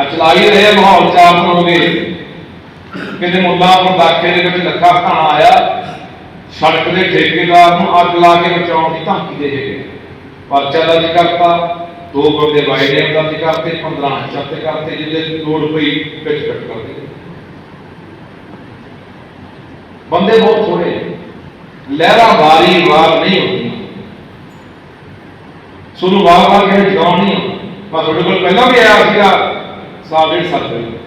ਚਲਾ ਹੀ ਰਹੇ ਮਾਹੌਲ ਚਾਰ ਦਿਨ ਹੋ ਕਿਤੇ ਮੁੱਲਾਂਪੁਰ ਦਾਖੇ ਦੇ ਵਿੱਚ ਲੱਖਾ ਖਾਣਾ ਆਇਆ, ਸੜਕ ਦੇ ਠੇਕੇਦਾਰ ਨੂੰ ਅੱਗ ਲਾ ਕੇ ਬਚਾਉਣ ਦੀ ਧਮਕੀ ਦੇ ਕੇ ਪਰਚਾ ਦਰਜ ਕਰਤਾ, ਦੋ ਬੰਦੇ ਵਾਈ ਨੇ ਦਰਜ ਕਰਤੇ 15 ਜਬਤ ਕਰਤੇ, ਜਿਹਦੇ ਲੋੜ ਪਈ ਵਿੱਚ ਕੱਟ ਕਰ ਬੰਦੇ ਬਹੁਤ ਥੋੜੇ ਨੇ। ਲਹਿਰਾਂ ਵਾਰੀ ਵਾਰ ਨਹੀਂ ਹੁੰਦੀਆਂ। ਤੁਹਾਨੂੰ ਵਾਰ ਵਾਰ ਕਿਸੇ ਜਾਣ ਨਹੀਂ ਮੈਂ ਤੁਹਾਡੇ ਕੋਲ ਪਹਿਲਾਂ ਵੀ ਆਇਆ ਸੀਗਾ। ਸਾਲ ਡੇਢ ਸਾਲ ਪਹਿਲਾਂ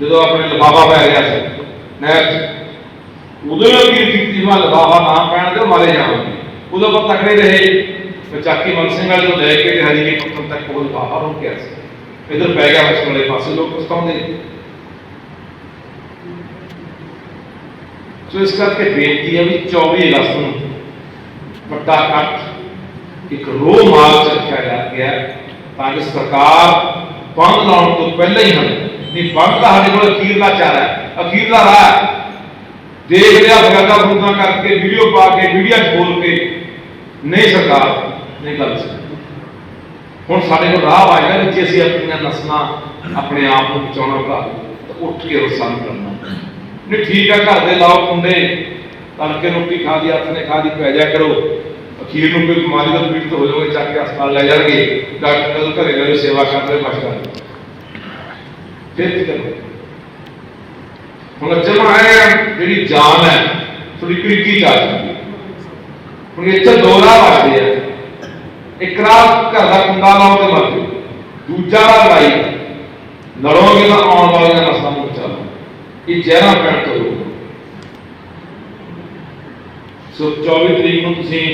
ਜਦੋਂ ਆਪਣੇ ਲਫਾਫਾ ਪੈ ਗਿਆ ਸੀ ਨਹਿਰ 'ਚ। ਉਦੋਂ ਹੀ ਅਪੀਲ ਕੀਤੀ ਮੈਂ ਲਫਾਫਾ ਨਾ ਪੈਣ ਦਿਓ ਮਾਰੇ ਜਾਵਾਂਗੇ ਉਦੋਂ ਪਰ ਤਕੜੇ ਰਹੇ ਵਿਚਾਕੀ ਮਨ ਸਿੰਘ ਵਾਲੇ ਤੋਂ ਲੈ ਕੇ ਤੇ ਹਰੀ ਕੇ ਪੁੱਤਰ ਤੱਕ ਉਹ ਲਫਾਫਾ ਰੋਕਿਆ ਸੀ ਇਧਰ ਪੈ ਗਿਆ ਉਸ ਵਾਲੇ ਪਾਸੇ ਲੋਕ ਪਛਤਾਉਂਦੇ ਨੇ। ਸੋ ਇਸ ਕਰਕੇ ਬੇਨਤੀ ਹੈ ਵੀ 24 ਅਗਸਤ ਨੂੰ ਵੱਡਾ ਇਕੱਠ ਇੱਕ ਰੋਹ ਮਾਰਚ ਰੱਖਿਆ ਜਾ ਗਿਆ ਹੈ ਤਾਂ ਕਿ ਸਰਕਾਰ ਬੰਦ ਲਾਉਣ ਤੋਂ ਪਹਿਲਾਂ ਹੀ ਹਨ ਨਹੀਂ ਬੰਦ ਦਾ ਸਾਡੇ ਕੋਲ ਅਖੀਰਲਾ ਚਾਰਾ ਹੈ। ਅਖੀਰਲਾ ਰਾਹ ਹੈ। ਦੇਖ ਲਿਆ ਫਗਾਦਾ ਫੂਦਾ ਕਰਕੇ ਵੀਡੀਓ ਪਾ ਕੇ ਮੀਡੀਆ 'ਚ ਬੋਲ ਕੇ। ਨਹੀਂ ਸਰਕਾਰ, ਨਹੀਂ ਗੱਲ ਸੀ ਹੁਣ ਸਾਡੇ ਕੋਲ ਰਾਹ ਆ ਵੀ ਜੇ ਅਸੀਂ ਆਪਣੀਆਂ ਨਸਲਾਂ ਆਪਣੇ ਆਪ ਨੂੰ ਬਚਾਉਣਾ ਭਰਾ ਤਾਂ ਉੱਠ ਕੇ ਰਸਾਨ ਕਰਨਾ। ਨਹੀਂ, ਠੀਕ ਆ ਘਰ ਦੇ ਲਾਓ ਕੁੰਡੇ। ਤੜਕੇ ਰੋਟੀ ਖਾ ਦੀ ਹੱਥ ਨੇ ਖਾ ਦੀ ਪੈ ਜਾ ਕਰੋ। ਅਖੀਰ ਨੂੰ ਕੋਈ ਬਿਮਾਰੀ ਦਾ ਪੀੜਤ ਹੋ ਜਾਵੇ, ਚੱਕ ਕੇ ਹਸਪਤਾਲ ਲੈ ਜਾਣਗੇ, ਡਾਕਟਰ ਘਰੇ ਗਏ ਸੇਵਾ ਕਰਦੇ ਬਸ ਫਿਰ ਕਰੋ ਹੁਣ ਜਮਾ ਹੈ, ਜਿਹੜੀ ਜਾਨ ਹੈ ਥੋੜੀ ਕਿਰਕੀ ਚ ਜਾਂਦੀ ਹੁਣ ਇੱਥੇ ਦੋ ਰਾਹ ਆ। ਇੱਕ ਰਾਹ ਘਰ ਦਾ ਕੁੰਡਾ ਲਾਓ ਤੇ ਮਰ ਜਾਓ। ਦੂਜਾ ਰਾਹ ਲੜਾਈ। ਲੜੋਗੇ ਤਾਂ ਆਉਣ ਵਾਲੀਆਂ ਨਸਲਾਂ ਨੂੰ ਬਚਾਓ ਇਹ ਜ਼ਹਿਰਾਂ ਪੈਣ ਤੋਂ ਸੋ 24 ਤਰੀਕ ਨੂੰ ਤੁਸੀਂ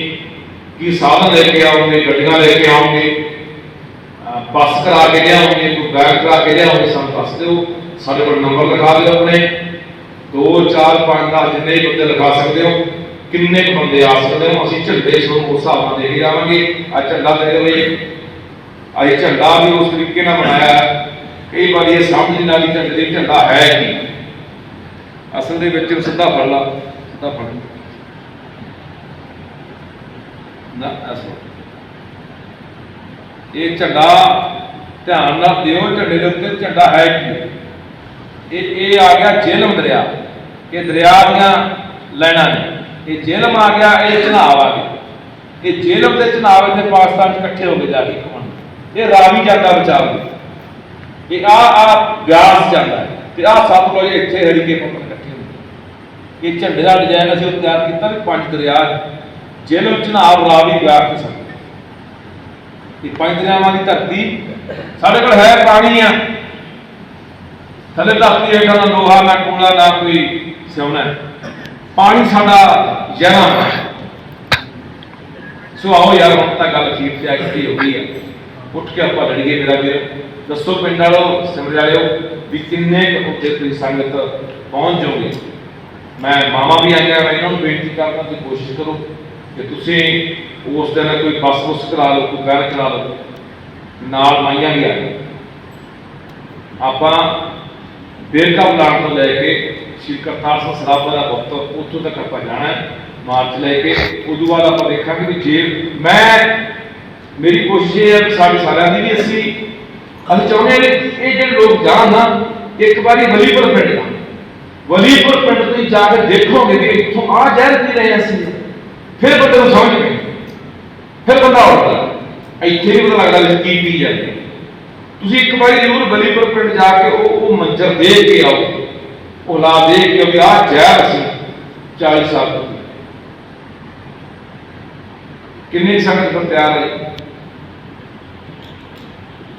ਕੀ ਸਾਧਨ ਲੈ ਕੇ ਆਓਗੇ, ਗੱਡੀਆਂ ਲੈ ਕੇ ਆਓਗੇ? ਬੱਸ ਕਰਾ ਕੇ ਲਿਆਓਗੇ, ਕੋਈ ਬੈਗ ਕਰਾ ਕੇ ਲਿਆਓਗੇ, ਸਾਨੂੰ ਦੱਸ ਦਿਓ। ਸਾਡੇ ਕੋਲ ਨੰਬਰ ਲਿਖਾ ਦਿਓ ਆਪਣੇ। 2 4 5 10 ਜਿੰਨੇ ਬੰਦੇ ਲਿਖਾ ਸਕਦੇ ਹੋ, ਕਿੰਨੇ ਬੰਦੇ ਆ ਸਕਦੇ ਹੋ? ਅਸੀਂ ਝੰਡੇ ਤੁਹਾਨੂੰ ਉਸ ਹਿਸਾਬ ਨਾਲ ਦੇ ਕੇ ਜਾਵਾਂਗੇ ਆ ਝੰਡਾ ਦੇ ਦਿਓ ਬਈ ਆ ਝੰਡਾ ਵੀ ਉਸ ਤਰੀਕੇ ਨਾਲ ਬਣਾਇਆ ਹੈ। ਕਈ ਵਾਰੀ ਇਹ ਸਮਝ ਨਹੀਂ ਆਉਂਦੀ ਝੰਡੇ ਦੇ ਝੰਡਾ ਹੈ ਕੀ। ਅਸਲ ਦੇ ਵਿੱਚ ਸਿੱਧਾ ਫੜ ਲਾ, ਸਿੱਧਾ ਫੜ ਨਾ ਅਸਲ ਇਹ ਝੰਡਾ ਧਿਆਨ ਨਾਲ ਦਿਓ, ਝੰਡੇ ਦੇ ਉੱਤੇ ਝੰਡਾ ਹੈ ਕੀ? ਇਹ ਇਹ ਆ ਗਿਆ ਜੇਲਮ ਦਰਿਆ। ਇਹ ਦਰਿਆ ਦੀਆਂ ਲੈਣਾ ਨੇ। ਇਹ ਜੇਲਮ ਆ ਗਿਆ, ਇਹ ਚਨਾਬ ਆ ਗਿਆ। ਇਹ ਜੇਲਮ ਤੇ ਚਨਾਬ ਇੱਥੇ ਪਾਕਿਸਤਾਨ ਚ ਇਕੱਠੇ ਹੋ ਕੇ ਜਾ ਕੇ ਘੁੰਮਣ। ਇਹ ਰਾਵੀ ਜਾਂਦਾ ਵਿਚਾਰ ਇਹ ਆ ਆ ਬਿਆਸ ਜਾਂਦਾ। ਤੇ ਆ ਸਤਲੁਜ ਇੱਥੇ ਹਰੀ ਕੇ ਇਕੱਠੇ ਹੁੰਦੇ ਇਹ ਝੰਡੇ ਦਾ ਡਿਜ਼ਾਈਨ ਅਸੀਂ ਤਿਆਰ ਕੀਤਾ ਵੀ ਪੰਜ ਦਰਿਆ ਜੇਲਮ ਚਨਾਬ ਰਾਵੀ ਬਿਆਸ ਤੇ ਸੰਗਮ ਇਹ ਪੰਜ ਦਰਿਆਵਾਂ ਦੀ ਧਰਤੀ ਸਾਡੇ ਕੋਲ ਹੈ, ਪਾਣੀ ਆ। ਥੱਲੇ ਧਰਤੀ ਹੇਠਾਂ ਦਾ ਲੋਹਾ ਨਾ ਕੋਲਾ ਨਾ ਕੋਈ ਸਿਉਣਾ। ਪਾਣੀ ਸਾਡਾ ਜਨਮ ਸੋ ਆਓ ਯਾਰ, ਹੁਣ ਤਾਂ ਗੱਲ ਅਖੀਰ ਤੇ ਆ ਗਈ ਹੋ ਗਈ ਹੈ ਉੱਠ ਕੇ ਆਪਾਂ ਲੜੀਏ ਮੇਰਾ ਵੀਰ। ਦੱਸੋ ਪਿੰਡ ਵਾਲੋ, ਸਿਮਰ ਵਾਲਿਓ, ਵੀ ਕਿੰਨੇ ਕੁ ਉੱਤੇ ਤੁਸੀਂ ਸੰਗਤ ਪਹੁੰਚ ਜਾਓਗੇ? ਮੈਂ ਮਾਮਾ ਵੀ ਆਈਆਂ ਮੈਂ ਇਹਨਾਂ ਨੂੰ ਬੇਨਤੀ ਕਰਦਾ ਕਿ ਕੋਸ਼ਿਸ਼ ਕਰੋ। ਕਿ ਤੁਸੀਂ ਉਸ ਦਿਨ ਕੋਈ ਬੱਸ ਬੁੱਸ ਕਰਾ ਲਓ, ਕੋਈ ਵੈਨ ਕਰਾ ਲਓ, ਨਾਲ ਮਾਈਆਂ ਵੀ ਆ ਜਾਣ। ਆਪਾਂ ਬੇਰਕਾ ਬਲਾਕ ਤੋਂ ਲੈ ਕੇ ਸ਼੍ਰੀ ਕਰਤਾਰ ਸਿੰਘ ਸਰਾਭਾ ਦਾ ਵਕਤ ਉੱਥੋਂ ਤੱਕ ਆਪਾਂ ਜਾਣਾ ਹੈ, ਮਾਰਚ ਲੈ ਕੇ। ਉਦੋਂ ਬਾਅਦ ਆਪਾਂ ਦੇਖਾਂਗੇ ਵੀ ਜੇ ਮੈਂ, ਮੇਰੀ ਕੋਸ਼ਿਸ਼ ਇਹ ਹੈ ਸਾਡੇ ਸਾਰਿਆਂ ਦੀ ਵੀ ਅਸੀਂ ਅਸੀਂ ਚਾਹੁੰਦੇ ਹਾਂ ਇਹ ਜਿਹੜੇ ਲੋਕ ਜਾਣ ਨਾ, ਇੱਕ ਵਾਰੀ ਵਲੀਪੁਰ ਪਿੰਡ ਜਾਣ। ਵਲੀਪੁਰ ਪਿੰਡ ਤੁਸੀਂ ਜਾ ਕੇ ਦੇਖੋਗੇ ਕਿ ਇੱਥੋਂ ਆ ਜ਼ਹਿਰ ਪੀ ਰਹੇ ਅਸੀਂ ਫਿਰ ਬੰਦੇ ਨੂੰ ਸਮਝ ਪਈ ਫਿਰ ਬੰਦਾ ਉੱਠਦਾ। ਇੱਥੇ ਵੀ ਪਤਾ ਲੱਗਦਾ ਵੀ ਕੀ ਪੀ ਜਾਂਦੇ ਤੁਸੀਂ ਇੱਕ ਵਾਰੀ ਜ਼ਰੂਰ ਬਲੀਪੁਰ ਪਿੰਡ ਜਾ ਕੇ ਉਹ ਉਹ ਮੰਜ਼ਰ ਦੇਖ ਕੇ ਆਓ। ਉਹ ਲਾ ਦੇਖ ਕੇ ਵੀ ਆਹ ਜ਼ਹਿਰ ਸੀ। 40 ਸਾਲ ਕਿੰਨੇ ਕਿੰਨੀ ਸੰਗਤ ਤਿਆਰ ਹੈ?